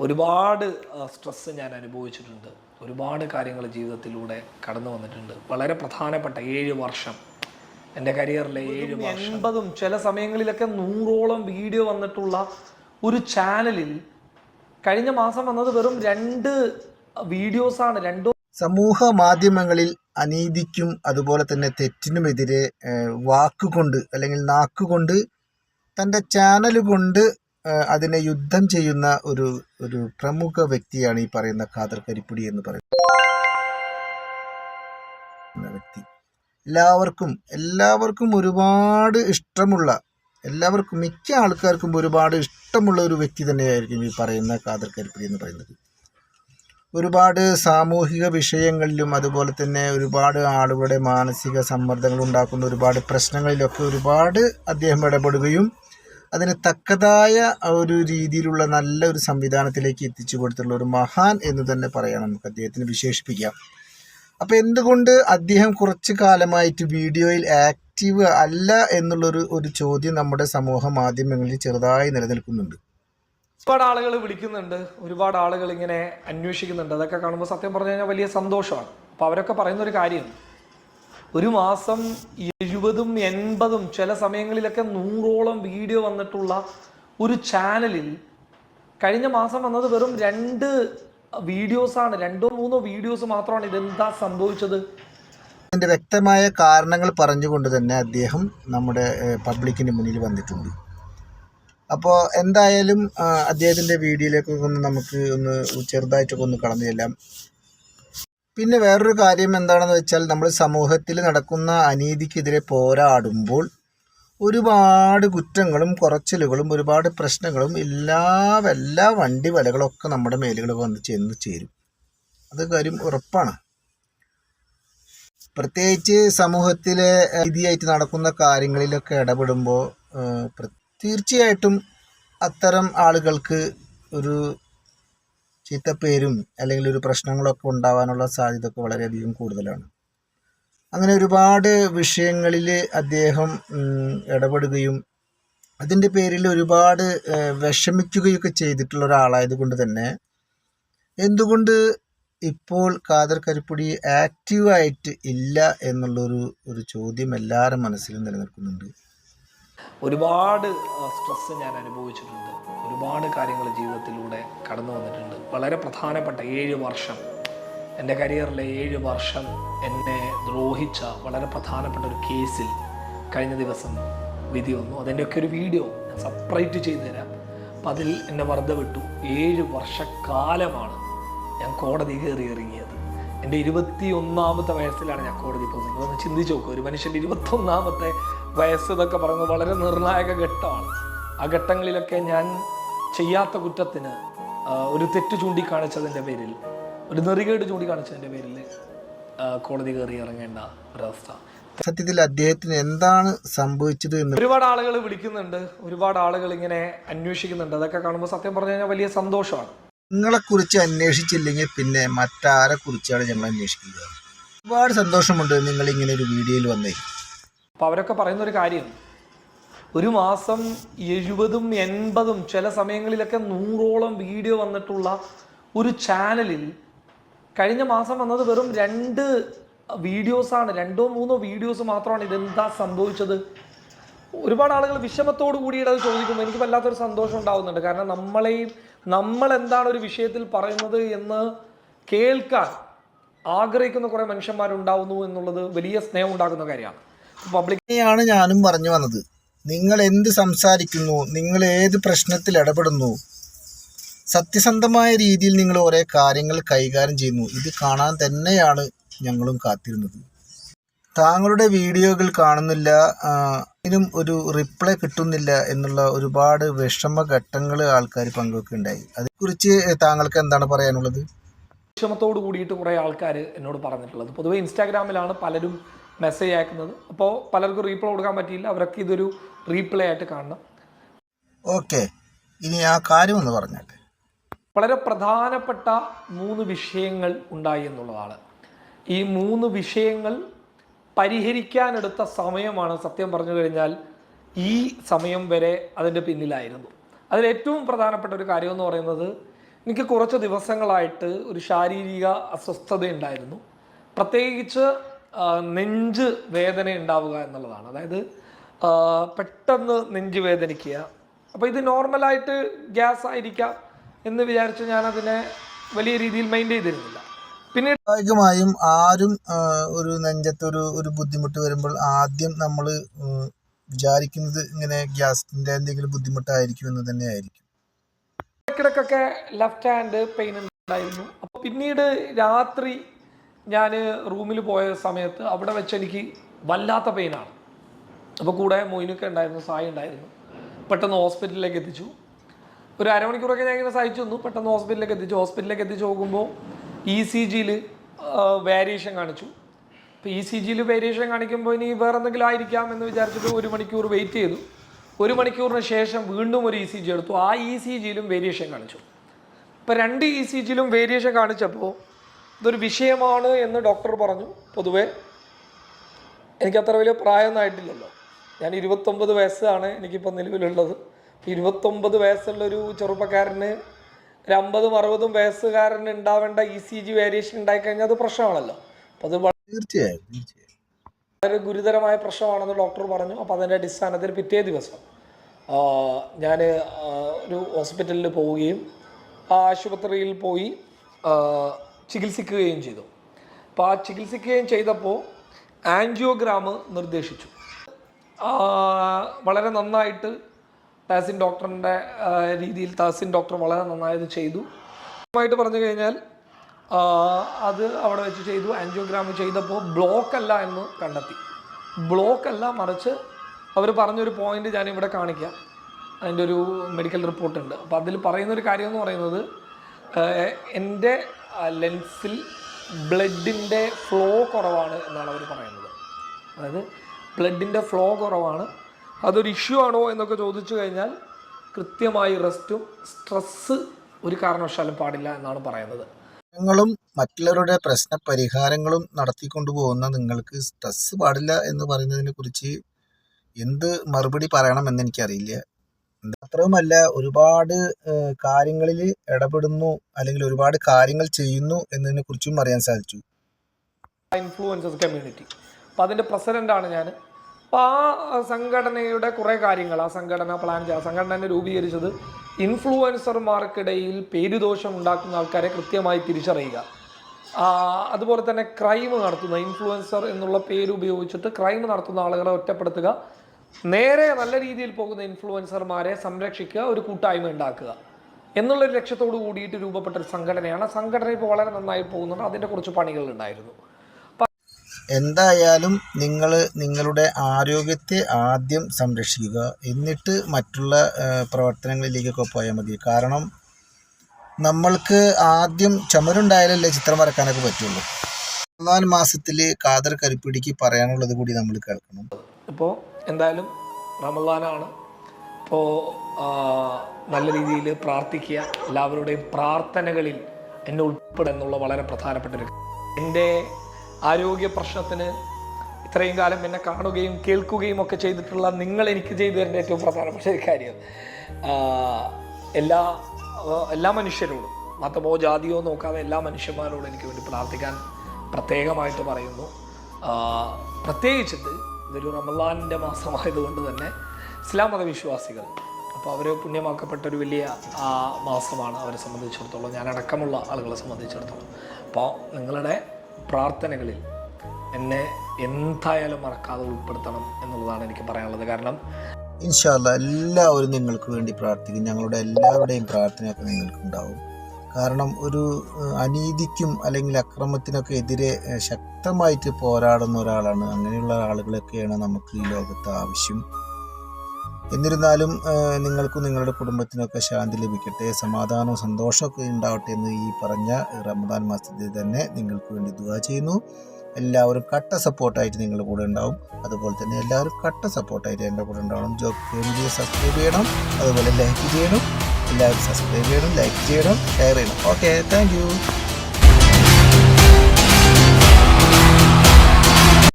ഒരുപാട് സ്ട്രെസ്സ് ഞാൻ അനുഭവിച്ചിട്ടുണ്ട്. ഒരുപാട് കാര്യങ്ങൾ ജീവിതത്തിലൂടെ കടന്നു വന്നിട്ടുണ്ട്. വളരെ പ്രധാനപ്പെട്ട ഏഴ് വർഷം. എന്റെ കരിയറിലെ ഏഴ് വർഷം. എൺപതും ചില സമയങ്ങളിലൊക്കെ നൂറോളം വീഡിയോ വന്നിട്ടുള്ള ഒരു ചാനലിൽ കഴിഞ്ഞ മാസം വന്നത് വെറും രണ്ട് വീഡിയോസാണ്. രണ്ടോ സമൂഹ മാധ്യമങ്ങളിൽ അനീതിക്കും അതുപോലെ തന്നെ തെറ്റിനുമെതിരെ വാക്കുകൊണ്ട് അല്ലെങ്കിൽ നാക്കുകൊണ്ട് തന്റെ ചാനൽ കൊണ്ട് അതിനെ യുദ്ധം ചെയ്യുന്ന ഒരു ഒരു പ്രമുഖ വ്യക്തിയാണ് ഈ പറയുന്ന ഖാദർ കരിപ്പുടി എന്ന് പറയുന്ന വ്യക്തി. എല്ലാവർക്കും എല്ലാവർക്കും ഒരുപാട് ഇഷ്ടമുള്ള എല്ലാവർക്കും മിക്ക ആൾക്കാർക്കും ഒരുപാട് ഇഷ്ടമുള്ള ഒരു വ്യക്തി തന്നെയായിരിക്കും ഈ പറയുന്ന ഖാദർ കരിപ്പുടി എന്ന് പറയുന്നത്. ഒരുപാട് സാമൂഹിക വിഷയങ്ങളിലും അതുപോലെ തന്നെ ഒരുപാട് ആളുകളുടെ മാനസിക സമ്മർദ്ദങ്ങൾ ഉണ്ടാക്കുന്ന ഒരുപാട് പ്രശ്നങ്ങളിലൊക്കെ ഒരുപാട് അദ്ദേഹം ഇടപെടുകയും അതിന് തക്കതായ ഒരു രീതിയിലുള്ള നല്ല ഒരു സംവിധാനത്തിലേക്ക് എത്തിച്ചു കൊടുത്തുള്ള ഒരു മഹാൻ എന്ന് തന്നെ പറയാം നമുക്ക് അദ്ദേഹത്തിന് വിശേഷിപ്പിക്കാം. അപ്പോൾ എന്തുകൊണ്ട് അദ്ദേഹം കുറച്ച് കാലമായിട്ട് വീഡിയോയിൽ ആക്റ്റീവ് അല്ല എന്നുള്ളൊരു ഒരു ചോദ്യം നമ്മുടെ സമൂഹ മാധ്യമങ്ങളിൽ ചെറുതായി നിലനിൽക്കുന്നുണ്ട്. ഒരുപാട് ആളുകൾ വിളിക്കുന്നുണ്ട്. ഒരുപാട് ആളുകൾ ഇങ്ങനെ അന്വേഷിക്കുന്നുണ്ട്. അതൊക്കെ കാണുമ്പോൾ സത്യം പറഞ്ഞു കഴിഞ്ഞാൽ വലിയ സന്തോഷമാണ്. അപ്പോൾ അവരൊക്കെ പറയുന്ന ഒരു കാര്യം ഒരു മാസം എഴുപതും എൺപതും ചില സമയങ്ങളിലൊക്കെ നൂറോളം വീഡിയോ വന്നിട്ടുള്ള ഒരു ചാനലിൽ കഴിഞ്ഞ മാസം വന്നത് വെറും രണ്ട് വീഡിയോസാണ്. രണ്ടോ മൂന്നോ വീഡിയോസ് മാത്രമാണ് ഇതെന്താ സംഭവിച്ചത്? അതിന്റെ വ്യക്തമായ കാരണങ്ങൾ പറഞ്ഞുകൊണ്ട് തന്നെ അദ്ദേഹം നമ്മുടെ പബ്ലിക്കിന് മുന്നിൽ വന്നിട്ടുണ്ട്. അപ്പോൾ എന്തായാലും അദ്ദേഹത്തിന്റെ വീഡിയോയിലേക്കൊക്കെ ഒന്ന് നമുക്ക് ഒന്ന് ചെറുതായിട്ടൊക്കെ ഒന്ന് കടന്നു ചെല്ലാം. പിന്നെ വേറൊരു കാര്യം എന്താണെന്ന് വെച്ചാൽ നമ്മൾ സമൂഹത്തിൽ നടക്കുന്ന അനീതിക്കെതിരെ പോരാടുമ്പോൾ ഒരുപാട് കുറ്റങ്ങളും കുറച്ചിലുകളും ഒരുപാട് പ്രശ്നങ്ങളും എല്ലാ എല്ലാ വണ്ടി വലകളൊക്കെ നമ്മുടെ മേലുകൾ വന്ന് ചെന്ന് ചേരും. അത് കാര്യം ഉറപ്പാണ്. പ്രത്യേകിച്ച് സമൂഹത്തിലെ രീതിയായിട്ട് നടക്കുന്ന കാര്യങ്ങളിലൊക്കെ ഇടപെടുമ്പോൾ തീർച്ചയായിട്ടും അത്തരം ആളുകൾക്ക് ഒരു ചീത്തപ്പേരും അല്ലെങ്കിൽ ഒരു പ്രശ്നങ്ങളൊക്കെ ഉണ്ടാവാനുള്ള സാധ്യത ഒക്കെ വളരെയധികം കൂടുതലാണ്. അങ്ങനെ ഒരുപാട് വിഷയങ്ങളിൽ അദ്ദേഹം ഇടപെടുകയും അതിന്റെ പേരിൽ ഒരുപാട് വിഷമിക്കുകയൊക്കെ ചെയ്തിട്ടുള്ള ഒരാളായത് കൊണ്ട് തന്നെ എന്തുകൊണ്ട് ഇപ്പോൾ ഖാദർ കരിപ്പുടി ആക്റ്റീവായിട്ട് ഇല്ല എന്നുള്ളൊരു ഒരു ചോദ്യം എല്ലാവരുടെ മനസ്സിലും നിലനിൽക്കുന്നുണ്ട്. ഒരുപാട് സ്ട്രെസ് ഞാൻ അനുഭവിച്ചിട്ടുണ്ട്. ഒരുപാട് കാര്യങ്ങൾ ജീവിതത്തിലൂടെ കടന്നു വന്നിട്ടുണ്ട്. വളരെ പ്രധാനപ്പെട്ട ഏഴ് വർഷം. എന്റെ കരിയറിലെ ഏഴ് വർഷം എന്നെ ദ്രോഹിച്ച വളരെ പ്രധാനപ്പെട്ട ഒരു കേസിൽ കഴിഞ്ഞ ദിവസം വിധി വന്നു. അതിന്റെയൊക്കെ ഒരു വീഡിയോ ഞാൻ സെപ്പറേറ്റ് ചെയ്തു തരാം. അപ്പം അതിൽ എന്നെ വെറുതെ വിട്ടു. ഏഴ് വർഷക്കാലമാണ് ഞാൻ കോടതി കയറി ഇറങ്ങിയത്. എന്റെ ഇരുപത്തി ഒന്നാമത്തെ വയസ്സിലാണ് ഞാൻ കോടതി പോകുന്നത്. നിങ്ങളൊന്ന് ചിന്തിച്ച് നോക്കുക ഒരു മനുഷ്യന്റെ ഇരുപത്തൊന്നാമത്തെ വയസ്സ് എന്നൊക്കെ പറയുന്നത് വളരെ നിർണായക ഘട്ടമാണ്. ആ ഘട്ടങ്ങളിലൊക്കെ ഞാൻ ചെയ്യാത്ത കുറ്റത്തിന് ഒരു തെറ്റ് ചൂണ്ടിക്കാണിച്ചതിന്റെ പേരിൽ ഒരു നെറികേട് ചൂണ്ടിക്കാണിച്ചതിന്റെ പേരിൽ കോടതി കയറി ഇറങ്ങേണ്ട ഒരവസ്ഥ. സത്യത്തിൽ അദ്ദേഹത്തിന് എന്താണ് സംഭവിച്ചത് എന്ന് ഒരുപാട് ആളുകൾ വിളിക്കുന്നുണ്ട്. ഒരുപാട് ആളുകൾ ഇങ്ങനെ അന്വേഷിക്കുന്നുണ്ട്. അതൊക്കെ കാണുമ്പോൾ സത്യം പറഞ്ഞു കഴിഞ്ഞാൽ വലിയ സന്തോഷമാണ്. നിങ്ങളെക്കുറിച്ച് അന്വേഷിച്ചില്ലെങ്കിൽ പിന്നെ മറ്റാരെ കുറിച്ചാണ് ഞങ്ങൾ അന്വേഷിക്കുക ഒരുപാട് സന്തോഷമുണ്ട് നിങ്ങൾ ഇങ്ങനെ ഒരു വീഡിയോയിൽ വന്നേ. അപ്പോൾ അവരൊക്കെ പറയുന്ന ഒരു കാര്യം ഒരു മാസം എഴുപതും എൺപതും ചില സമയങ്ങളിലൊക്കെ നൂറോളം വീഡിയോ വന്നിട്ടുള്ള ഒരു ചാനലിൽ കഴിഞ്ഞ മാസം വന്നത് വെറും രണ്ട് വീഡിയോസാണ് രണ്ടോ മൂന്നോ വീഡിയോസ് മാത്രമാണ് ഇതെന്താ സംഭവിച്ചത്? ഒരുപാട് ആളുകൾ വിഷമത്തോടു കൂടിയിട്ട് അത് ചോദിക്കുമ്പോൾ എനിക്ക് വല്ലാത്തൊരു സന്തോഷം ഉണ്ടാവുന്നുണ്ട്. കാരണം നമ്മളെയും നമ്മൾ എന്താണ് ഒരു വിഷയത്തിൽ പറയുന്നത് എന്ന് കേൾക്കാൻ ആഗ്രഹിക്കുന്ന കുറേ മനുഷ്യന്മാരുണ്ടാവുന്നു എന്നുള്ളത് വലിയ സ്നേഹം ഉണ്ടാക്കുന്ന കാര്യമാണ്. പബ്ലിക്കിനെയാണ് ഞാനും പറഞ്ഞു വന്നത്. നിങ്ങൾ എന്ത് സംസാരിക്കുന്നു നിങ്ങൾ ഏത് പ്രശ്നത്തിൽ ഇടപെടുന്നു സത്യസന്ധമായ രീതിയിൽ നിങ്ങൾ ഓരോ കാര്യങ്ങൾ കൈകാര്യം ചെയ്യുന്നു ഇത് കാണാൻ തന്നെയാണ് ഞങ്ങളും കാത്തിരുന്നത്. താങ്കളുടെ വീഡിയോകൾ കാണുന്നില്ല ഇതിനും ഒരു റിപ്ലൈ കിട്ടുന്നില്ല എന്നുള്ള ഒരുപാട് വിഷമ ഘട്ടങ്ങൾ ആൾക്കാർ പങ്കുവെക്കുകയുണ്ടായി അതേക്കുറിച്ച് താങ്കൾക്ക് എന്താണ് പറയാനുള്ളത്? വിഷമത്തോട് കൂടിയിട്ട് കുറേ ആൾക്കാർ എന്നോട് പറഞ്ഞിട്ടുള്ളത്. പൊതുവേ ഇൻസ്റ്റാഗ്രാമിലാണ് പലരും മെസ്സേജ് അയക്കുന്നത്. അപ്പോൾ പലർക്കും റീപ്ലൈ കൊടുക്കാൻ പറ്റിയില്ല. അവരൊക്കെ ഇതൊരു റീപ്ലൈ ആയിട്ട് കാണണം. ഓക്കെ. ഇനി ആ കാര്യം ഒന്ന് പറഞ്ഞാട്ടെ വളരെ പ്രധാനപ്പെട്ട മൂന്ന് വിഷയങ്ങൾ ഉണ്ടായി എന്നുള്ളതാണ്. ഈ മൂന്ന് വിഷയങ്ങൾ പരിഹരിക്കാനെടുത്ത സമയമാണ് സത്യം പറഞ്ഞു കഴിഞ്ഞാൽ ഈ സമയം വരെ അതിന്റെ പിന്നിലായിരുന്നു. അതിൽ ഏറ്റവും പ്രധാനപ്പെട്ട ഒരു കാര്യം എന്ന് പറയുന്നത് എനിക്ക് കുറച്ച് ദിവസങ്ങളായിട്ട് ഒരു ശാരീരിക അസ്വസ്ഥത ഉണ്ടായിരുന്നു. പ്രത്യേകിച്ച് നെഞ്ച് വേദന ഉണ്ടാവുക എന്നുള്ളതാണ്. അതായത് പെട്ടെന്ന് നെഞ്ച് വേദനിക്കുക. അപ്പോൾ ഇത് നോർമലായിട്ട് ഗ്യാസ് ആയിരിക്കാം എന്ന് വിചാരിച്ച് ഞാനതിനെ വലിയ രീതിയിൽ മെയിന്റെയിൻ ചെയ്തിരുന്നില്ല. പിന്നീട് സ്വാഭാവികമായും ആരും ഒരു നെഞ്ചത്തൊരു ഒരു ബുദ്ധിമുട്ട് വരുമ്പോൾ ആദ്യം നമ്മൾ വിചാരിക്കുന്നത് ഇങ്ങനെ ഗ്യാസിന്റെ എന്തെങ്കിലും ബുദ്ധിമുട്ടായിരിക്കും എന്ന് തന്നെ ആയിരിക്കും. ഇടയ്ക്കിടയ്ക്കൊക്കെ ലെഫ്റ്റ് ഹാൻഡ് പെയിൻ ഉണ്ടായിരുന്നു. അപ്പോൾ പിന്നീട് രാത്രി ഞാൻ റൂമിൽ പോയ സമയത്ത് അവിടെ വെച്ച് എനിക്ക് വല്ലാത്ത പെയിനാണ് അപ്പോൾ കൂടെ മൊയിനൊക്കെ ഉണ്ടായിരുന്നു സായി ഉണ്ടായിരുന്നു. പെട്ടെന്ന് ഹോസ്പിറ്റലിലേക്ക് എത്തിച്ചു. ഒരു അരമണിക്കൂറൊക്കെ ഞാൻ ഇങ്ങനെ സഹിച്ചു തന്നു പെട്ടെന്ന് ഹോസ്പിറ്റലിലേക്ക് എത്തിച്ചു. ഹോസ്പിറ്റലിലേക്ക് എത്തിച്ചു നോക്കുമ്പോൾ ഇ സി ജിയിൽ വേരിയേഷൻ കാണിച്ചു. അപ്പോൾ ഇ സി ജിയിൽ വേരിയേഷൻ കാണിക്കുമ്പോൾ ഇനി വേറെ എന്തെങ്കിലും ആയിരിക്കാം എന്ന് വിചാരിച്ചിട്ട് ഒരു മണിക്കൂർ വെയിറ്റ് ചെയ്തു. ഒരു മണിക്കൂറിന് ശേഷം വീണ്ടും ഒരു ഇ സി ജി എടുത്തു. ആ ഇ സി ജിയിലും വേരിയേഷൻ കാണിച്ചു. ഇപ്പോൾ രണ്ട് ഇ സി ജിയിലും വേരിയേഷൻ കാണിച്ചപ്പോൾ ഇതൊരു വിഷയമാണ് എന്ന് ഡോക്ടർ പറഞ്ഞു. പൊതുവേ എനിക്ക് അത്ര വലിയ പ്രായമൊന്നും ആയിട്ടില്ലല്ലോ. ഞാൻ ഇരുപത്തൊമ്പത് വയസ്സാണ് എനിക്കിപ്പോൾ നിലവിലുള്ളത്. ഇരുപത്തൊമ്പത് വയസ്സുള്ളൊരു ചെറുപ്പക്കാരന് ഒരു അമ്പതും അറുപതും വയസ്സുകാരന് ഉണ്ടാവേണ്ട ഇ സി ജി വേരിയേഷൻ ഉണ്ടായിക്കഴിഞ്ഞാൽ അത് പ്രശ്നമാണല്ലോ. അപ്പോൾ അത് തീർച്ചയായും തീർച്ചയായും. വളരെ ഗുരുതരമായ പ്രശ്നമാണെന്ന് ഡോക്ടർ പറഞ്ഞു. അപ്പോൾ അതിന്റെ അടിസ്ഥാനത്തിൽ പിറ്റേ ദിവസം ഞാൻ ഒരു ഹോസ്പിറ്റലിൽ പോവുകയും ആശുപത്രിയിൽ പോയി ചികിത്സിക്കുകയും ചെയ്തു. അപ്പോൾ ആ ചികിത്സിക്കുകയും ചെയ്തപ്പോൾ ആൻജിയോഗ്രാം നിർദ്ദേശിച്ചു. വളരെ നന്നായിട്ട് താസിൻ ഡോക്ടറിന്റെ രീതിയിൽ താസിൻ ഡോക്ടർ വളരെ നന്നായത് ചെയ്തു. ആയിട്ട് പറഞ്ഞു കഴിഞ്ഞാൽ അത് അവിടെ വെച്ച് ചെയ്തു ആൻജിയോഗ്രാം ചെയ്തപ്പോൾ ബ്ലോക്ക് അല്ല എന്ന് കണ്ടെത്തി. ബ്ലോക്ക് അല്ല മറിച്ച് അവർ പറഞ്ഞൊരു പോയിന്റ് ഞാൻ ഇവിടെ കാണിക്കാം. അതിന്റെ ഒരു മെഡിക്കൽ റിപ്പോർട്ട് ഉണ്ട്. അപ്പോൾ അതിൽ പറയുന്നൊരു കാര്യം എന്ന് പറയുന്നത് എന്റെ ലെൻസിൽ ബ്ലഡിന്റെ ഫ്ലോ കുറവാണ് എന്നാണ് അവർ പറയുന്നത്. അതായത് ബ്ലഡിന്റെ ഫ്ലോ കുറവാണ് അതൊരു ഇഷ്യൂ ആണോ എന്നൊക്കെ ചോദിച്ചു കഴിഞ്ഞാൽ കൃത്യമായി റെസ്റ്റും സ്ട്രെസ്സ് ഒരു കാരണവശാലും പാടില്ല എന്നാണ് പറയുന്നത്. ഞങ്ങളും മറ്റുള്ളവരുടെ പ്രശ്ന പരിഹാരങ്ങളും നടത്തിക്കൊണ്ടു പോകുന്ന നിങ്ങൾക്ക് സ്ട്രെസ് പാടില്ല എന്ന് പറയുന്നതിനെ കുറിച്ച് എന്ത് മറുപടി പറയണമെന്ന് എനിക്കറിയില്ല. മാത്രവുമല്ല ഒരുപാട് കാര്യങ്ങളിൽ ഇടപെടുന്നു അല്ലെങ്കിൽ ഒരുപാട് കാര്യങ്ങൾ ചെയ്യുന്നു എന്നതിനെ കുറിച്ചും അറിയാൻ സാധിച്ചു. ഇൻഫ്ലുവൻസസ് കമ്മ്യൂണിറ്റി അപ്പൊ അതിന്റെ പ്രസിഡന്റ് ആണ് ഞാൻ അപ്പോൾ ആ സംഘടനയുടെ കുറേ കാര്യങ്ങൾ ആ സംഘടന പ്ലാൻ ചെയ്യുക സംഘടന രൂപീകരിച്ചത് ഇൻഫ്ലുവൻസർമാർക്കിടയിൽ പേരുദോഷം ഉണ്ടാക്കുന്ന ആൾക്കാരെ കൃത്യമായി തിരിച്ചറിയുക. അതുപോലെ തന്നെ ക്രൈം നടത്തുന്ന ഇൻഫ്ലുവൻസർ എന്നുള്ള പേര് ഉപയോഗിച്ചിട്ട് ക്രൈം നടത്തുന്ന ആളുകളെ ഒറ്റപ്പെടുത്തുക. നേരെ നല്ല രീതിയിൽ പോകുന്ന ഇൻഫ്ലുവൻസർമാരെ സംരക്ഷിക്കുക ഒരു കൂട്ടായ്മ ഉണ്ടാക്കുക. എന്നുള്ളൊരു ലക്ഷ്യത്തോട് കൂടിയിട്ട് രൂപപ്പെട്ട ഒരു സംഘടനയാണ്. സംഘടന ഇപ്പോൾ വളരെ നന്നായി പോകുന്നുണ്ട്. അതിന്റെ കുറച്ച് പണികൾ ഉണ്ടായിരുന്നു എന്തായാലും നിങ്ങൾ നിങ്ങളുടെ ആരോഗ്യത്തെ ആദ്യം സംരക്ഷിക്കുക. എന്നിട്ട് മറ്റുള്ള പ്രവർത്തനങ്ങളിലേക്കൊക്കെ പോയാൽ മതി. കാരണം നമ്മൾക്ക് ആദ്യം ചുമരുണ്ടായാലല്ലേ ചിത്രം വരക്കാനൊക്കെ പറ്റുള്ളൂ. ഒന്നാം മാസത്തിൽ കാതർ കരിപ്പിടിക്ക് പറയാനുള്ളത് കൂടി നമ്മൾ കേൾക്കണം. അപ്പോൾ എന്തായാലും റമദാനാണ്. അപ്പോൾ നല്ല രീതിയിൽ പ്രാർത്ഥിക്കുക. എല്ലാവരുടെയും പ്രാർത്ഥനകളിൽ എന്നെ ഉൾപ്പെടുന്നുള്ള വളരെ പ്രധാനപ്പെട്ട ഒരു എന്റെ ആരോഗ്യ പ്രശ്നത്തിന് ഇത്രയും കാലം എന്നെ കാണുകയും കേൾക്കുകയും ഒക്കെ ചെയ്തിട്ടുള്ള നിങ്ങൾ എനിക്ക് ചെയ്തു തരേണ്ട ഏറ്റവും പ്രധാനപ്പെട്ട ഒരു കാര്യം. എല്ലാ എല്ലാ മനുഷ്യരോടും മതമോ ജാതിയോ നോക്കാതെ എല്ലാ മനുഷ്യന്മാരോടും എനിക്ക് വേണ്ടി പ്രാർത്ഥിക്കാൻ പ്രത്യേകമായിട്ട് പറയുന്നു. പ്രത്യേകിച്ചിട്ട് ഇതൊരു റമദാനിന്റെ മാസമായതുകൊണ്ട് തന്നെ ഇസ്ലാം മതവിശ്വാസികൾ അപ്പോൾ അവർ പുണ്യമാക്കപ്പെട്ട ഒരു വലിയ മാസമാണ് അവരെ സംബന്ധിച്ചിടത്തോളം. ഞാൻ അടക്കമുള്ള ആളുകളെ സംബന്ധിച്ചിടത്തോളം. അപ്പോൾ നിങ്ങളുടെ പ്രാർത്ഥനകളിൽ എന്നെ എന്തായാലും മറക്കാതെ ഉൾപ്പെടുത്തണം എന്നുള്ളതാണ് എനിക്ക് പറയാനുള്ളത്. കാരണം ഇൻഷാല്ല എല്ലാവരും നിങ്ങൾക്ക് വേണ്ടി പ്രാർത്ഥിക്കും. ഞങ്ങളുടെ എല്ലാവരുടെയും പ്രാർത്ഥനയൊക്കെ നിങ്ങൾക്കുണ്ടാവും കാരണം ഒരു അനീതിക്കും അല്ലെങ്കിൽ അക്രമത്തിനൊക്കെ എതിരെ ശക്തമായിട്ട് പോരാടുന്ന ഒരാളാണ്. അങ്ങനെയുള്ള ആളുകളൊക്കെയാണ് നമുക്ക് ഈ ലോകത്ത് ആവശ്യം. എന്നിരുന്നാലും നിങ്ങൾക്കും നിങ്ങളുടെ കുടുംബത്തിനൊക്കെ ശാന്തി ലഭിക്കട്ടെ സമാധാനവും സന്തോഷമൊക്കെ ഉണ്ടാവട്ടെ എന്ന് ഈ പറഞ്ഞ റമദാൻ മാസത്തിൽ തന്നെ നിങ്ങൾക്ക് വേണ്ടി ദുവാ ചെയ്യുന്നു. എല്ലാവരും കട്ട സപ്പോർട്ടായിട്ട് നിങ്ങളുടെ കൂടെ ഉണ്ടാവും. അതുപോലെ തന്നെ എല്ലാവരും കട്ട സപ്പോർട്ടായിട്ട് എന്റെ കൂടെ ഉണ്ടാവണം. ജോക്ക് ഫാമിലിയെ സബ്സ്ക്രൈബ് ചെയ്യണം. അതുപോലെ ലൈക്ക് ചെയ്യണം. എല്ലാവരും സബ്സ്ക്രൈബ് ചെയ്യണം ലൈക്ക് ചെയ്യണം ഷെയർ ചെയ്യണം. Okay thank